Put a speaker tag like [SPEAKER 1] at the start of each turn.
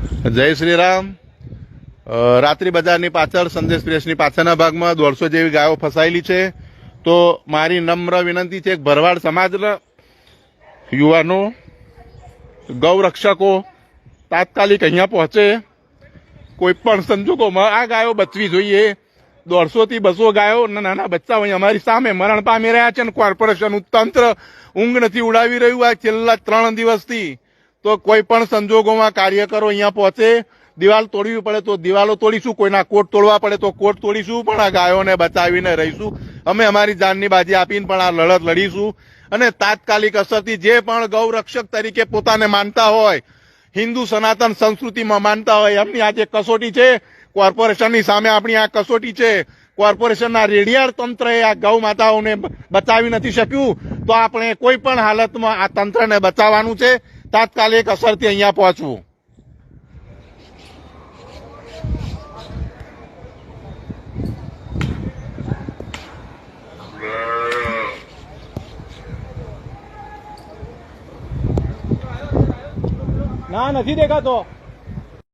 [SPEAKER 1] જય શ્રી રામ. રાત્રિ બજારની પાછળ સંદેશ પ્રેસની પાછળના ભાગમાં દોઢસો જેવી ગાયો ફસાયેલી છે. તો મારી નમ્ર વિનંતી છે ભરવાડ સમાજના યુવાનો, ગૌરક્ષકો, તાત્કાલિક અહીંયા પહોંચે. કોઈપણ સંજોગોમાં આ ગાયો બચવી જોઈએ. દોઢસોથી બસો ગાયો નાના નાના બચ્ચાઓ અમારી સામે મરણ પામી રહ્યા છે અને કોર્પોરેશનનું તંત્ર ઊંઘ નથી ઉડાવી રહ્યું. આ છેલ્લા ત્રણ દિવસથી તો કોઈ પણ સંજોગોમાં કાર્યકરો અહીંયા પહોંચે, દિવાલ તોડવી પડે તો દિવાલો તોડીશું, કોઈના કોટ તોડવા પડે તો કોટ તોડીશું, પણ આ ગાયોને બચાવીને રહીશું. અમે અમારી જાનની બાજી આપીને પણ આ લડત લડીશું. અને તાત્કાલિક અસરથી જે પણ ગૌરક્ષક તરીકે પોતાને માનતા હોય, હિન્દુ સનાતન સંસ્કૃતિમાં માનતા હોય, એમની આજે કસોટી છે, કોર્પોરેશનની સામે આપણી આ કસોટી છે, કોર્પોરેશનના રેડિયાળ તંત્રએ આ ગૌ માતાઓને બચાવી નથી શક્યું, તો આપણે કોઈ પણ હાલતમાં આ તંત્રને બચાવવાનું છે. તાત્કાલિક અસરથી અહીંયા પહોંચવું
[SPEAKER 2] ના નથી દેખાતો